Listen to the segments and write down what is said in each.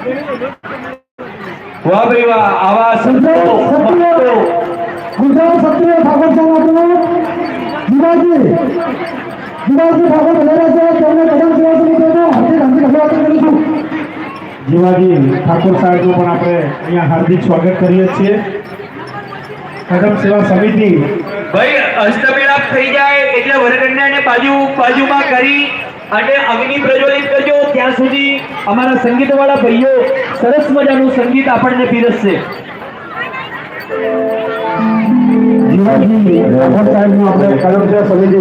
વાહ ભાઈ વાહ આવા સંતો ગુજરાત ક્ષત્રિય ઠાકોર સમાજનો જીવાજી જીવાજી ઠાકોર બનેલા છે તેમને કદમ સેવા સમિતિનો હાર્દિક હાર્દિક અભિવાદન કરું છું જીવાજી ઠાકોર સાહેબનું પણ આપણે અહીંયા હાર્દિક સ્વાગત કરીએ છીએ. કદમ સેવા સમિતિ. ભાઈ અષ્ટમેળાપ થઈ જાય એટલે વરકન્યાને બાજુ બાજુમાં કરી અને અગ્નિ પ્રજ્વલિત કરજો. ત્યાં સુધી અમારા સંગીતવાળા ભાઈઓ સરસ મજાનું સંગીત આપણને પીરસશે. જીવાજી ઠાકોર સાહેબનું આપણે સેવા સમિતિ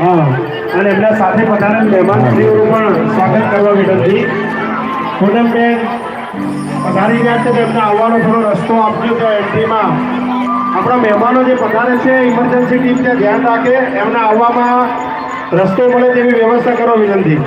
હા, અને એમના સાથે પધારેલ મહેમાન શ્રીઓનું પણ સ્વાગત કરવા વિનંતી. પૂનમબેન પધારી રહ્યા છે આવવાનો થોડો રસ્તો આપજો તો એન્ટ્રીમાં આપણા મહેમાનો જે પધારે છે ઇમરજન્સી ટીમ ત્યાં ધ્યાન રાખે, એમને આવવામાં રસ્તો મળે તેવી વ્યવસ્થા કરો વિનંતી.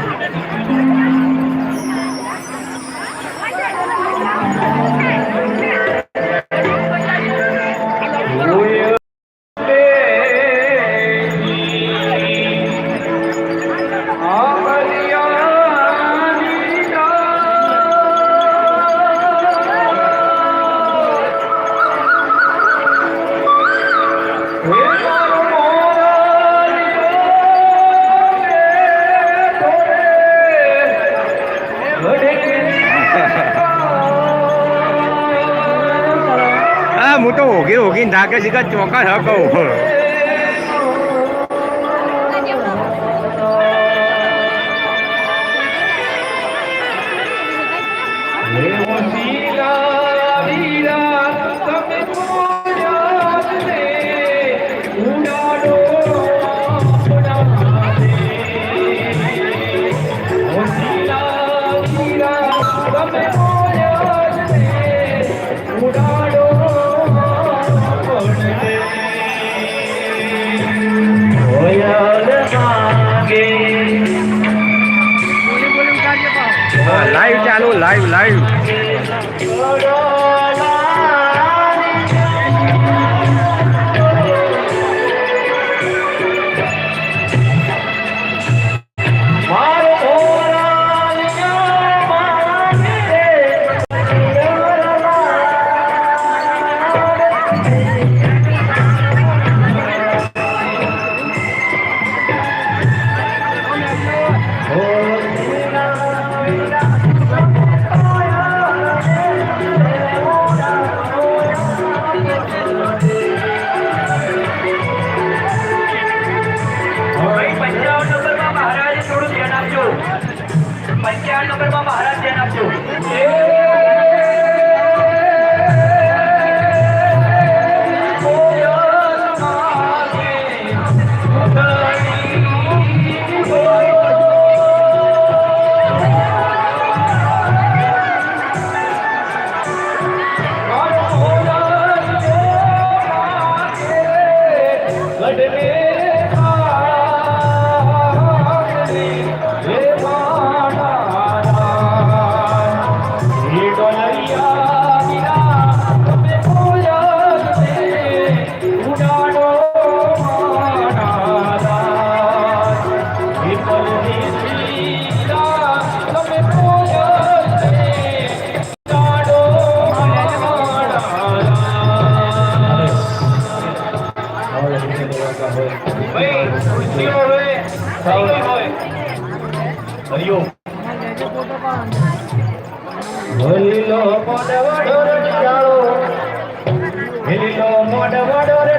નાકે શીખા ચોકા હ live live. હરિઓમ મોઢ વડો રડિયાળો લીલો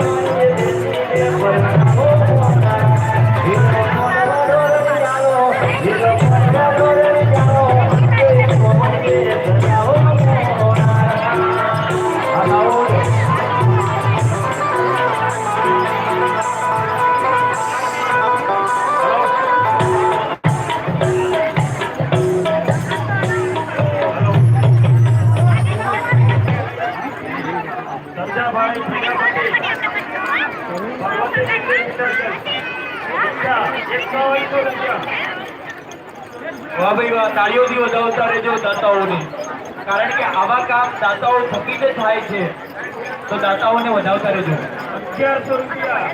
વાહ ભાઈ વાહ તાળીઓથી વધાવતા રહેજો દાતાઓને. કારણ કે આવા કામ દાતાઓ થકીને થાય છે. તો દાતાઓને વધાવતા રહેજો. અગિયારસો રૂપિયા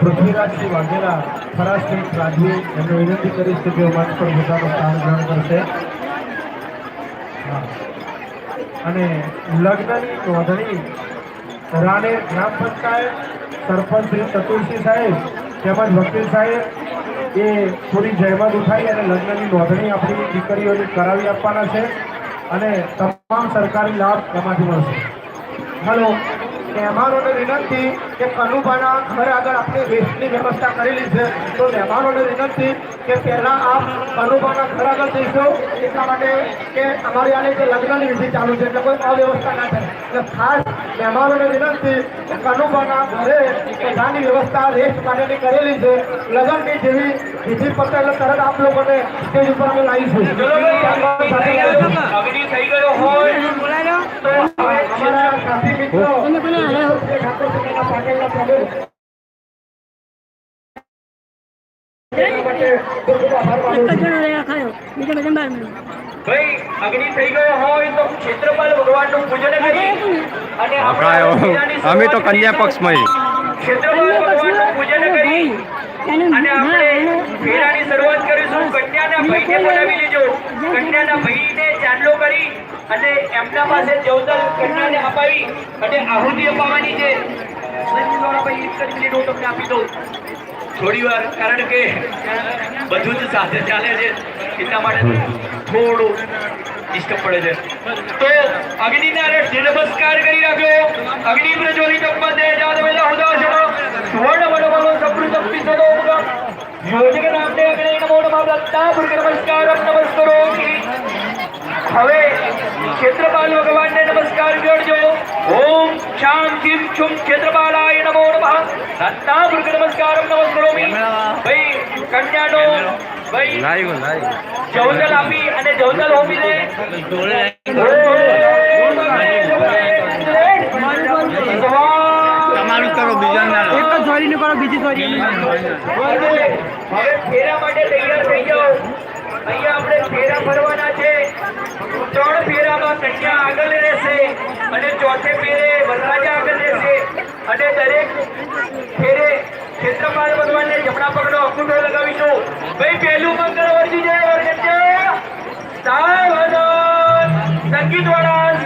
પૃથ્વીરાજસિંહ વાઘેલા ખરા સ્ટેટ રાજવી એમને વિનંતી કરીશ કે તેઓ મંચ પર પોતાનું સ્થાન ગ્રહણ કરશે. હા. અને લગ્નની નોંધણી રાણે ગ્રામ પંચાયત સરપંચ શ્રી ચતુરસિંહ સાહેબ તેમજ વકીલ સાહેબ એ થોડી જહેમત ઉઠાવી અને લગ્નની નોંધણી આપણી દીકરીઓની કરાવી આપવાના છે અને તમામ સરકારી લાભ એમાંથી મળશે. હલો મહેમાનોને વિનંતી કે કનુભાના ઘર આગળ આપણે વેસ્ટની વ્યવસ્થા કરેલી છે. તો મહેમાનોને વિનંતી કે પહેલાં આપ કનુભાના ઘર આગળ જઈશો. એટલા માટે કે અમારી આને જે લગ્નની વિધિ ચાલુ છે એટલે કોઈ અવ્યવસ્થા ના થાય. એટલે ખાસ મહેમાનોને વિનંતી કે કનુભાના ઘરે બધાની વ્યવસ્થા રેસ્ટ માટેની કરેલી છે. લગ્નની જેવી વિધિ પતે એટલે તરત આપ લોકોને સ્ટેજ ઉપર અમે લાવીશું ચલો ભાઈ અગ્નિ થઈ ગયો. અગ્નિ થઈ ગયો હોય. તો અમારા સાથી મિત્રો ઠાકોર પાટીલના પ્રમુખ અમે તો કન્યા પક્ષમાં ક્ષેત્રપાલ ભગવાનનું પૂજન કરી અને આપણે ફેરાની શરૂઆત કરીશું. કન્યાના ભાઈને બોલાવી લેજો. કન્યાના ભાઈને ચાંદલો કરી અને એમના પાસે જવતલ કન્યાને અપાવી અને આહુતિ અપાવવાની છે. ભાઈ એક જ મિનિટ હું તમને આપી દઉં. થોડી વાર કારણ કે બધું જ સાથે ચાલે છે એટલા માટે થોડું ડિસ્ટર્બ પડે છે. તો અગ્નિના રેટ નમસ્કાર કરી રાખ્યો. અગ્નિ પ્રજ્વલિત પદે જાત વેલા છડો સુવર્ણ મનોબલો સમૃદ્ધ પિસદો મુગા યોજક નામને અગ્નિ નમો નમઃ દત્તા ભૂર્ગ નમસ્કારમ નમસ્કરોમિ. હવે ક્ષેત્રપાલ ભગવાનને નમસ્કાર દત્તા ભૃગ નમસ્કારમ નમસ્કરોમિ ભાઈ કન્યાનો ભાઈ લાઈવ લાઈવ જવદલ આપી અને જવદલ હોમીને તમારું કરો બીજા ના એક જ સોરી કરો બીજી સોરી હવે ફેરા માટે તૈયાર થઈ જાઓ અહીંયા આપણે ફેરા ફરવાના છે. ત્રણ ફેરામાં કન્યા આગળ રહેશે અને ચોથે ફેરે વરરાજા આગળ રહેશે. અને દરેક ફેરે ક્ષેત્રપાલ ભગવાનને જમણા પગનો અંગૂઠો લગાવીશું. ભાઈ, પહેલું મંગળ વર્જી જાય સંગીત વાળા